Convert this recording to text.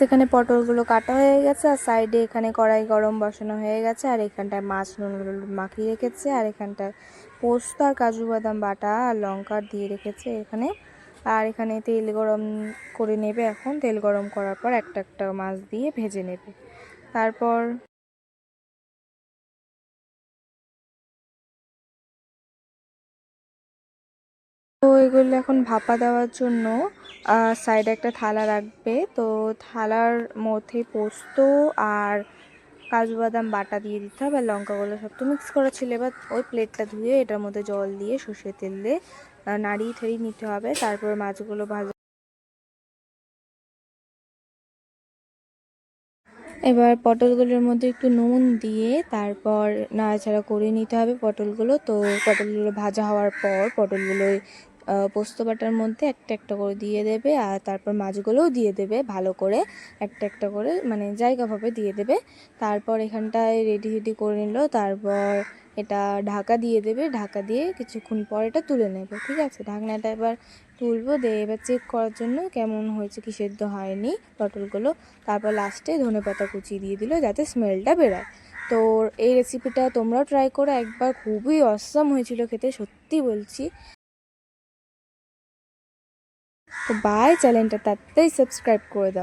যেখানে পটলগুলো কাটা হয়ে গেছে, আর সাইডে এখানে কড়াই গরম বসানো হয়ে গেছে, আর এখানটায় মাছ নুন মাখিয়ে রেখেছে, আর এখানটায় পোস্ত আর কাজু বাদাম বাটা আর লঙ্কা দিয়ে রেখেছে এখানে। আর এখানে তেল গরম করে নেবে এখন, তেল গরম করার পর একটা একটা মাছ দিয়ে ভেজে নেবে। তারপর তো এগুলো এখন ভাপা দেওয়ার জন্য সাইডে একটা থালা রাখবে। তো থালার মধ্যে পোস্ত আর কাজু বাদাম বাটা দিয়ে দিতে হবে, আর লঙ্কাগুলো সব তো মিক্স করা ছিল এবার ওই প্লেটটা ধুয়ে এটার মধ্যে জল দিয়ে সর্ষের তেল দিয়ে নাড়িয়ে ঠাড়িয়ে নিতে হবে। তারপর মাছগুলো ভাজা এবার পটলগুলোর মধ্যে একটু নুন দিয়ে তারপর নাড়াচাড়া করে নিতে হবে পটলগুলো। তো পটলগুলো ভাজা হওয়ার পর পটলগুলো পোস্ত বাটার মধ্যে একটা একটা করে দিয়ে দেবে আর তারপর মাছগুলোও দিয়ে দেবে ভালো করে একটা একটা করে মানে জায়গাভাবে দিয়ে দেবে। তারপর এখানটায় রেডি রেডি করে নিল, তারপর এটা ঢাকা দিয়ে দেবে। ঢাকা দিয়ে কিছুক্ষণ পর এটা তুলে নেবে, ঠিক আছে? ঢাকনাটা এবার তুলবো, দিয়ে এবার চেক করার জন্য কেমন হয়েছে কি সেদ্ধ হয়নি পটলগুলো। তারপর লাস্টে ধনে পাতা কুচি দিয়ে দিল যাতে স্মেলটা বেরোয়। তো এই রেসিপিটা তোমরাও ট্রাই করো, একবার খুবই অসম হয়েছিল খেতে, সত্যি বলছি। বাই চ্যানেলটা তাড়াতাড়ি সাবস্ক্রাইব করে দাও।